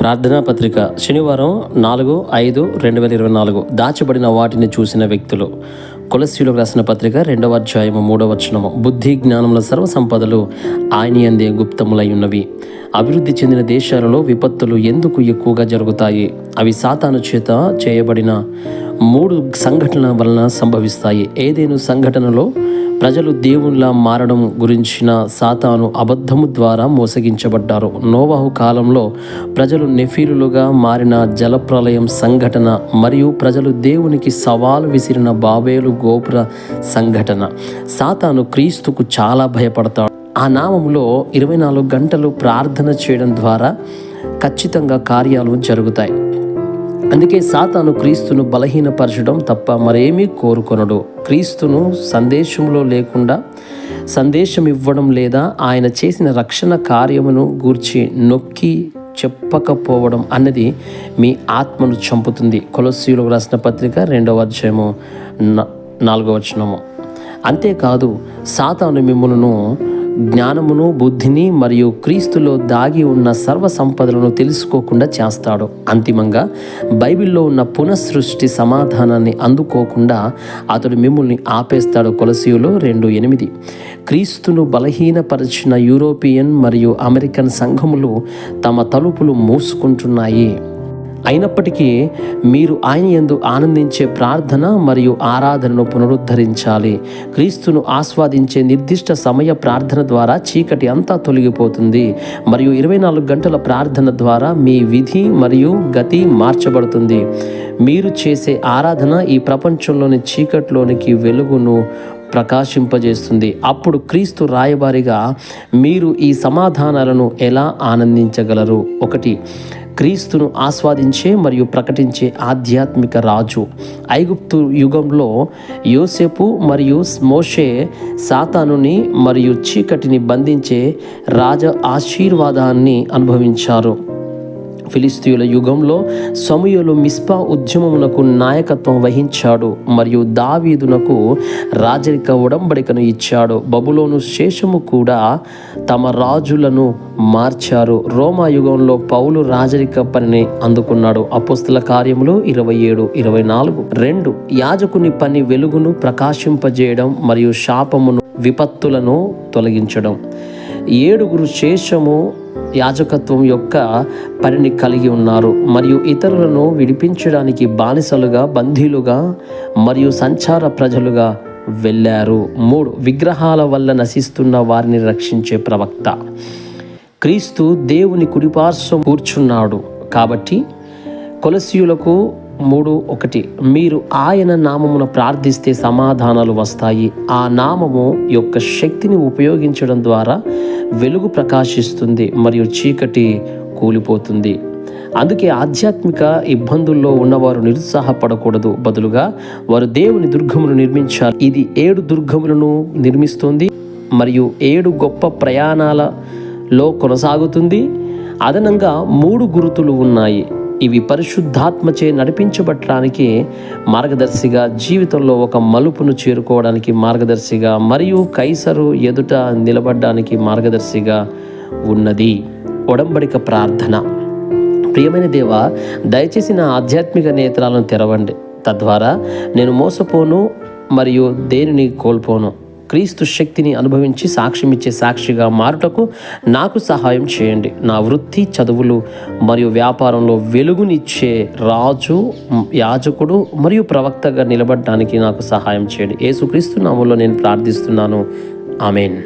ప్రార్థనా పత్రిక శనివారం నాలుగు ఐదు రెండు వేల ఇరవై నాలుగు. దాచబడిన వాటిని చూసిన వ్యక్తులు. కొలస్యులకు రాసిన పత్రిక రెండవ అధ్యాయము మూడవ వచనము. బుద్ధి జ్ఞానముల సర్వ సంపదలు ఆయన అందే గుప్తములై ఉన్నవి అభివృద్ధి చెందిన దేశాలలో విపత్తులు ఎందుకు ఎక్కువగా జరుగుతాయి? అవి సాతాను చేత చేయబడిన మూడు సంఘటనల వలన సంభవిస్తాయి. ఏదేను సంఘటనలో ప్రజలు దేవుళ్ళ మారడం గురించిన సాతాను అబద్ధము ద్వారా మోసగించబడ్డారు. నోవాహు కాలంలో ప్రజలు నెఫీలులుగా మారిన జలప్రలయం సంఘటన మరియు ప్రజలు దేవునికి సవాలు విసిరిన బాబేలు గోపుర సంఘటన. సాతాను క్రీస్తుకు చాలా భయపడతాడు. ఆ నామంలో ఇరవై నాలుగు గంటలు ప్రార్థన చేయడం ద్వారా ఖచ్చితంగా కార్యాలు జరుగుతాయి. అందుకే సాతాను క్రీస్తును బలహీనపరచడం తప్ప మరేమీ కోరుకొనడు. క్రీస్తును సందేశంలో లేకుండా సందేశం ఇవ్వడం లేదా ఆయన చేసిన రక్షణ కార్యమును గూర్చి నొక్కి చెప్పకపోవడం అన్నది మీ ఆత్మను చంపుతుంది. కొలసీలకు రాసిన పత్రిక రెండవ అధ్యాయము నాలుగవ వచనము. అంతేకాదు సాతాను మిమ్మలను జ్ఞానమును బుద్ధిని మరియు క్రీస్తులో దాగి ఉన్న సర్వ సంపదలను తెలుసుకోకుండా చేస్తాడు. అంతిమంగా బైబిల్లో ఉన్న పునఃసృష్టి సమాధానాన్ని అందుకోకుండా అతడు మిమ్మల్ని ఆపేస్తాడు. కొలసీయులో రెండు ఎనిమిది. క్రీస్తును బలహీనపరిచిన యూరోపియన్ మరియు అమెరికన్ సంఘములు తమ తలుపులు మూసుకుంటున్నాయి. అయినప్పటికీ మీరు ఆయన ఎందు ఆనందించే ప్రార్థన మరియు ఆరాధనను పునరుద్ధరించాలి. క్రీస్తును ఆస్వాదించే నిర్దిష్ట సమయ ప్రార్థన ద్వారా చీకటి అంతా తొలగిపోతుంది. మరియు ఇరవై నాలుగు గంటల ప్రార్థన ద్వారా మీ విధి మరియు గతి మార్చబడుతుంది. మీరు చేసే ఆరాధన ఈ ప్రపంచంలోని చీకట్లోనికి వెలుగును ప్రకాశింపజేస్తుంది. అప్పుడు క్రీస్తు రాయబారిగా మీరు ఈ సమాధానాలను ఎలా ఆనందించగలరు? ఒకటి క్రీస్తును ఆస్వాదించే మరియు ప్రకటించే ఆధ్యాత్మిక రాజు. ఐగుప్తు యుగంలో యోసేపు మరియు మోషే సాతానుని మరియు చీకటిని బంధించే రాజ ఆశీర్వాదాన్ని అనుభవించారు. ఫిలిస్తీయుల యుగంలో సమయలు మిస్పా ఉద్యమమునకు నాయకత్వం వహించాడు మరియు దావీదునకు రాజరిక ఉడంబడికను ఇచ్చాడు. బబులోను శేషము కూడా తమ రాజులను మార్చారు. రోమా యుగంలో పౌలు రాజరిక పనిని అందుకున్నాడు. అపుస్తుల కార్యములు ఇరవై ఏడు ఇరవై నాలుగు రెండు. యాజకుని పని వెలుగును ప్రకాశింపజేయడం మరియు శాపమును విపత్తులను తొలగించడం. ఏడుగురు శేషము యాజకత్వం యొక్క పనిని కలిగి ఉన్నారు. మరియు ఇతరులను విడిపించడానికి బానిసలుగా బందీలుగా మరియు సంచార ప్రజలుగా వెళ్ళారు. మూడు విగ్రహాల వల్ల నశిస్తున్న వారిని రక్షించే ప్రవక్త. క్రీస్తు దేవుని కుడిపార్శ్వం కూర్చున్నాడు. కాబట్టి కొలసీయులకు మూడు ఒకటి మీరు ఆయన నామమును ప్రార్థిస్తే సమాధానాలు వస్తాయి. ఆ నామము యొక్క శక్తిని ఉపయోగించడం ద్వారా వెలుగు ప్రకాశిస్తుంది మరియు చీకటి కూలిపోతుంది. అందుకే ఆధ్యాత్మిక ఇబ్బందుల్లో ఉన్నవారు నిరుత్సాహపడకూడదు. బదులుగా వారు దేవుని దుర్గమును నిర్మించారు. ఇది ఏడు దుర్గములను నిర్మిస్తుంది మరియు ఏడు గొప్ప ప్రయాణాలలో కొనసాగుతుంది. అదనంగా మూడు గురుతులు ఉన్నాయి. ఇవి పరిశుద్ధాత్మచే నడిపించబట్టడానికి మార్గదర్శిగా జీవితంలో ఒక మలుపును చేరుకోవడానికి మార్గదర్శిగా మరియు కైసరు ఎదుట నిలబడడానికి మార్గదర్శిగా ఉన్నది. ఒడంబడిక ప్రార్థన. ప్రియమైన దేవ దయచేసి నా ఆధ్యాత్మిక నేత్రాలను తెరవండి. తద్వారా నేను మోసపోను మరియు దేనిని కోల్పోను. క్రీస్తు శక్తిని అనుభవించి సాక్ష్యమిచ్చే సాక్షిగా మారుటకు నాకు సహాయం చేయండి. నా వృత్తి చదువులు మరియు వ్యాపారంలో వెలుగునిచ్చే రాజు యాజకుడు మరియు ప్రవక్తగా నిలబడడానికి నాకు సహాయం చేయండి. యేసుక్రీస్తు నామంలో నేను ప్రార్థిస్తున్నాను. ఆమెన్.